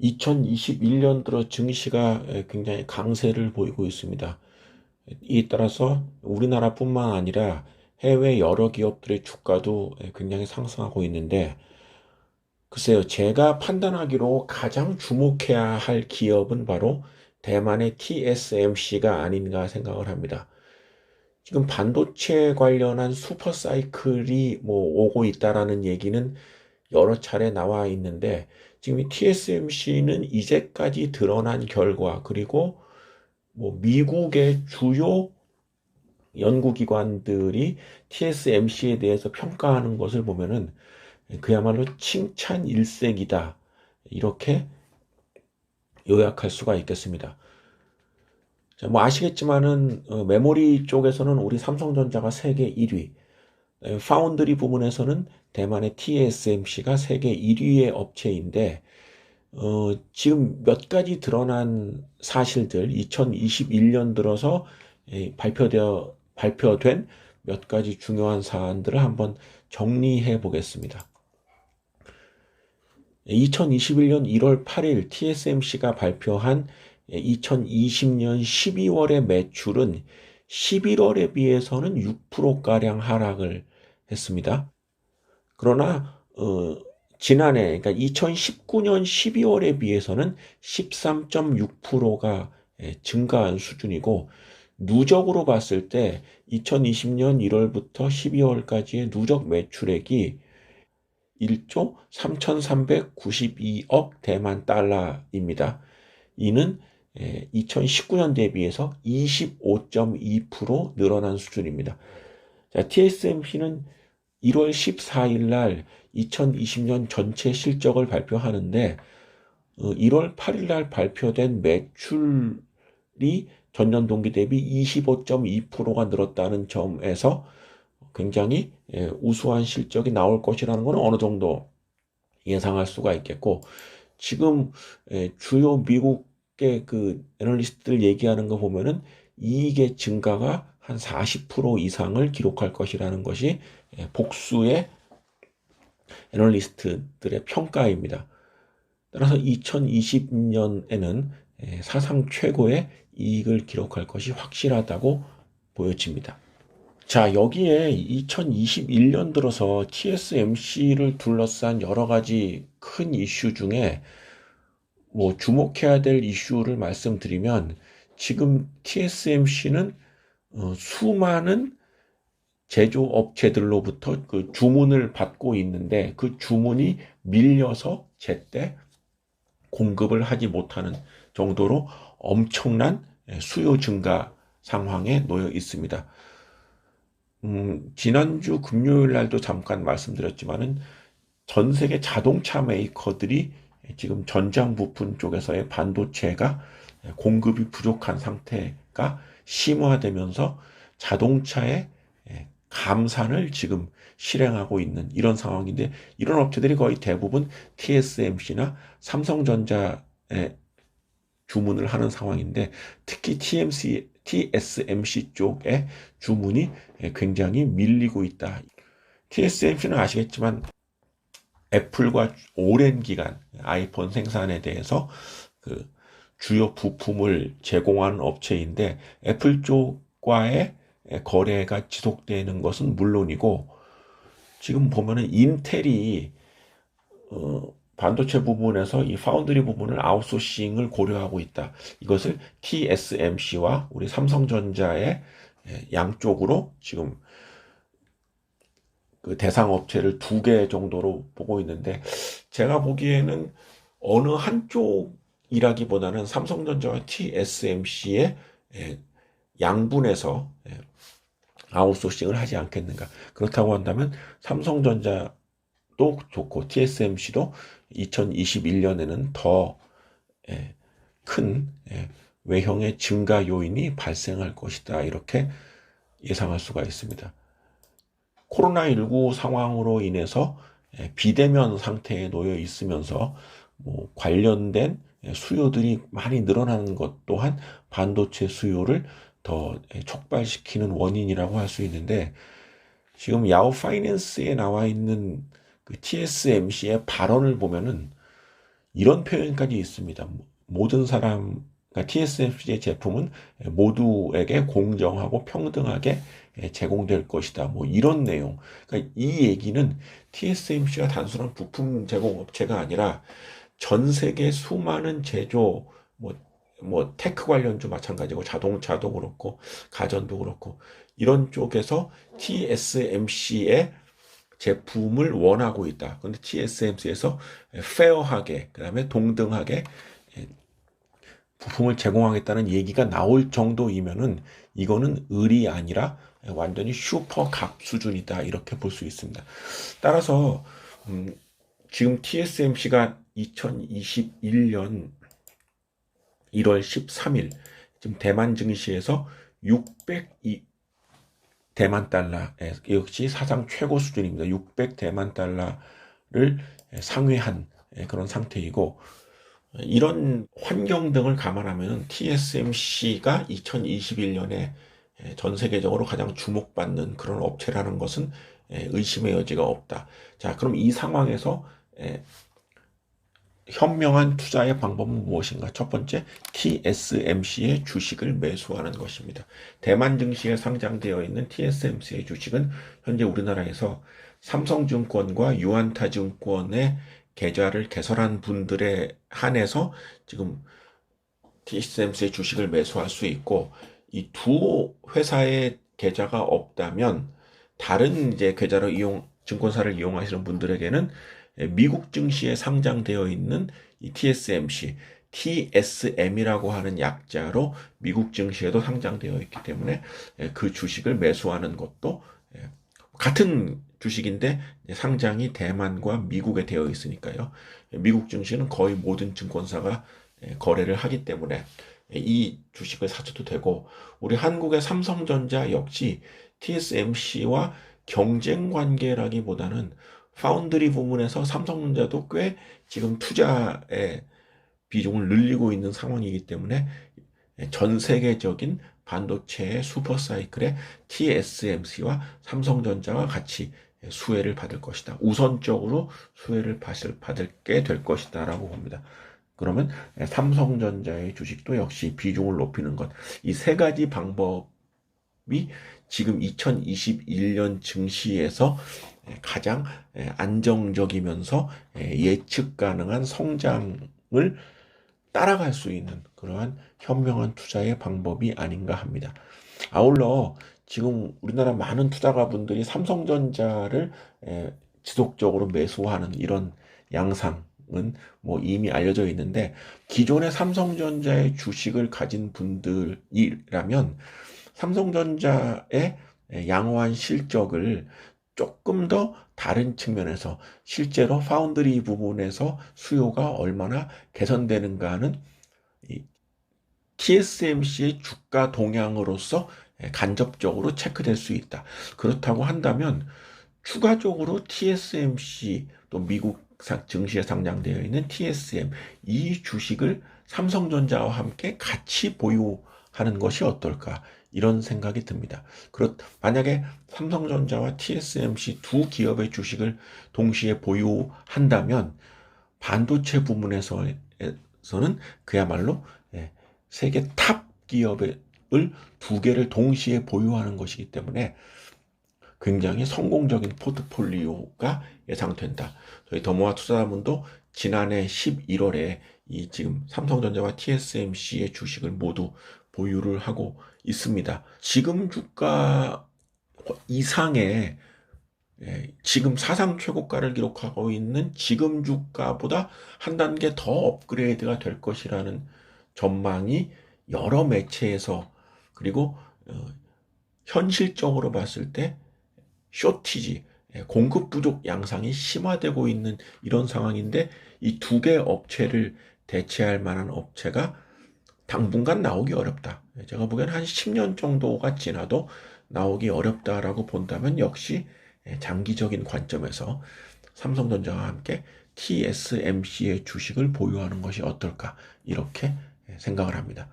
2021년 들어 증시가 굉장히 강세를 보이고 있습니다. 이에 따라서 우리나라뿐만 아니라 해외 여러 기업들의 주가도 굉장히 상승하고 있는데, 글쎄요, 제가 판단하기로 가장 주목해야 할 기업은 바로 대만의 TSMC가 아닌가 생각을 합니다. 지금 반도체 관련한 슈퍼 사이클이 뭐 오고 있다라는 얘기는 여러 차례 나와 있는데 지금 이 TSMC는 이제까지 드러난 결과 그리고 뭐 미국의 주요 연구기관들이 TSMC에 대해서 평가하는 것을 보면은 그야말로 칭찬 일색이다. 이렇게 요약할 수가 있겠습니다. 자, 뭐 아시겠지만은 어, 메모리 쪽에서는 우리 삼성전자가 세계 1위, 파운드리 부분에서는 대만의 TSMC가 세계 1위의 업체인데 어, 지금 몇 가지 드러난 사실들 2021년 들어서 예, 발표되어 발표된 몇 가지 중요한 사안들을 한번 정리해 보겠습니다. 2021년 1월 8일 TSMC가 발표한 2020년 12월의 매출은 11월에 비해서는 6%가량 하락을 했습니다. 그러나 어, 지난해 그러니까 2019년 12월에 비해서는 13.6%가 예, 증가한 수준이고 누적으로 봤을 때 2020년 1월부터 12월까지의 누적 매출액이 1조 3,392억 대만 달러입니다. 이는 2019년 예, 대비해서 25.2% 늘어난 수준입니다. 자, TSMC는 1월 14일 날 2020년 전체 실적을 발표하는데 1월 어, 8일 날 발표된 매출이 전년 동기 대비 25.2%가 늘었다는 점에서 굉장히 예, 우수한 실적이 나올 것이라는 것은 어느 정도 예상할 수가 있겠고 지금 예, 주요 미국의 그 애널리스트들 얘기하는 거 보면은 이익의 증가가 한 40% 이상을 기록할 것이라는 것이 예, 복수의 애널리스트들의 평가입니다. 따라서 2020년에는 사상 최고의 이익을 기록할 것이 확실하다고 보여집니다. 자, 여기에 2021년 들어서 TSMC를 둘러싼 여러 가지 큰 이슈 중에 뭐 주목해야 될 이슈를 말씀드리면 지금 TSMC는 어, 수많은 제조업체들로부터 그 주문을 받고 있는데 그 주문이 밀려서 제때 공급을 하지 못하는 정도로 엄청난 수요 증가 상황에 놓여 있습니다. 음, 지난주 금요일 날도 잠깐 말씀드렸지만은 전 세계 자동차 메이커들이 지금 전장 부품 쪽에서의 반도체가 공급이 부족한 상태가 심화되면서 자동차의 감산을 지금 실행하고 있는 이런 상황인데 이런 업체들이 거의 대부분 TSMC나 삼성전자에 주문을 하는 상황인데 특히 TMC, TSMC 쪽에 주문이 굉장히 밀리고 있다. TSMC는 아시겠지만 애플과 오랜 기간 아이폰 생산에 대해서 그 주요 부품을 제공하는 업체인데 애플 쪽과의 거래가 지속되는 것은 물론이고 지금 보면은 인텔이 어 반도체 부분에서 이 파운드리 부분을 아웃소싱을 고려하고 있다. 이것을 TSMC와 우리 삼성전자의 예, 양쪽으로 지금 그 대상 업체를 두 개 정도로 보고 있는데 제가 보기에는 어느 한쪽 이라기보다는 삼성전자와 TSMC의 예, 양분에서 예, 아웃소싱을 하지 않겠는가. 그렇다고 한다면 삼성전자도 좋고 TSMC도 2021년에는 더큰 예, 외형의 증가 요인이 발생할 것이다. 이렇게 예상할 수가 있습니다. 코로나19 상황으로 인해서 예, 비대면 상태에 놓여 있으면서 뭐 관련된 수요들이 많이 늘어나는 것 또한 반도체 수요를 더 촉발시키는 원인이라고 할 수 있는데 지금 야후 파이낸스에 나와 있는 그 TSMC의 발언을 보면은 이런 표현까지 있습니다. 모든 사람, 그러니까 TSMC의 제품은 모두에게 공정하고 평등하게 제공될 것이다. 뭐 이런 내용. 그러니까 이 얘기는 TSMC가 단순한 부품 제공 업체가 아니라 전 세계 수많은 제조, 뭐, 뭐, 테크 관련주 마찬가지고 자동차도 그렇고, 가전도 그렇고, 이런 쪽에서 TSMC의 제품을 원하고 있다. 그런데 TSMC에서 페어하게, 그 다음에 동등하게 부품을 제공하겠다는 얘기가 나올 정도이면은 이거는 을이 아니라 완전히 슈퍼 각 수준이다. 이렇게 볼 수 있습니다. 따라서, 음, 지금 TSMC가 2021년 1월 13일 지금 대만 증시에서 602 대만 달러 역시 사상 최고 수준입니다. 600 대만 달러를 상회한 그런 상태이고 이런 환경 등을 감안하면 TSMC가 2021년에 전 세계적으로 가장 주목받는 그런 업체라는 것은 의심의 여지가 없다. 자, 그럼 이 상황에서 현명한 투자의 방법은 무엇인가? 첫 번째, TSMC의 주식을 매수하는 것입니다. 대만 증시에 상장되어 있는 TSMC의 주식은 현재 우리나라에서 삼성증권과 유한타증권의 계좌를 개설한 분들에 한해서 지금 TSMC의 주식을 매수할 수 있고 이 두 회사의 계좌가 없다면 다른 이제 계좌로 이용 증권사를 이용하시는 분들에게는 미국 증시에 상장되어 있는 이 TSMC, TSM이라고 하는 약자로 미국 증시에도 상장되어 있기 때문에 그 주식을 매수하는 것도 같은 주식인데 상장이 대만과 미국에 되어 있으니까요. 미국 증시는 거의 모든 증권사가 거래를 하기 때문에 이 주식을 사셔도 되고 우리 한국의 삼성전자 역시 TSMC와 경쟁 관계라기보다는 파운드리 부문에서 삼성전자도 꽤 지금 투자의 비중을 늘리고 있는 상황이기 때문에 전 세계적인 반도체의 슈퍼 사이클에 TSMC와 삼성전자가 같이 수혜를 받을 것이다. 우선적으로 수혜를 받을, 받게 될 것이다. 라고 봅니다. 그러면 삼성전자의 주식도 역시 비중을 높이는 것. 이 세 가지 방법 이 지금 2021년 증시에서 가장 안정적이면서 예측 가능한 성장을 따라갈 수 있는 그러한 현명한 투자의 방법이 아닌가 합니다. 아울러 지금 우리나라 많은 투자가 분들이 삼성전자를 지속적으로 매수하는 이런 양상 은 뭐 이미 알려져 있는데 기존의 삼성전자의 주식을 가진 분들이라면 삼성전자의 양호한 실적을 조금 더 다른 측면에서 실제로 파운드리 부분에서 수요가 얼마나 개선되는가는 TSMC의 주가 동향으로서 간접적으로 체크될 수 있다. 그렇다고 한다면 추가적으로 TSMC 또 미국 증시에 상장되어 있는 TSM 이 주식을 삼성전자와 함께 같이 보유 하는 것이 어떨까 이런 생각이 듭니다. 그렇 만약에 삼성전자와 TSMC 두 기업의 주식을 동시에 보유한다면 반도체 부문에서는 그야말로 예, 세계 탑 기업을 두 개를 동시에 보유하는 것이기 때문에 굉장히 성공적인 포트폴리오가 예상된다. 저희 더모아 투자자분도 지난해 11월에 이 지금 삼성전자와 TSMC의 주식을 모두 보유를 하고 있습니다. 지금 주가 이상의 예, 지금 사상 최고가를 기록하고 있는 지금 주가보다 한 단계 더 업그레이드가 될 것이라는 전망이 여러 매체에서 그리고 어, 현실적으로 봤을 때 쇼티지 예, 공급 부족 양상이 심화되고 있는 이런 상황인데 이 두 개 업체를 대체할 만한 업체가 당분간 나오기 어렵다. 제가 보기엔 한 10년 정도가 지나도 나오기 어렵다라고 본다면 역시 장기적인 관점에서 삼성전자와 함께 TSMC의 주식을 보유하는 것이 어떨까 이렇게 생각을 합니다.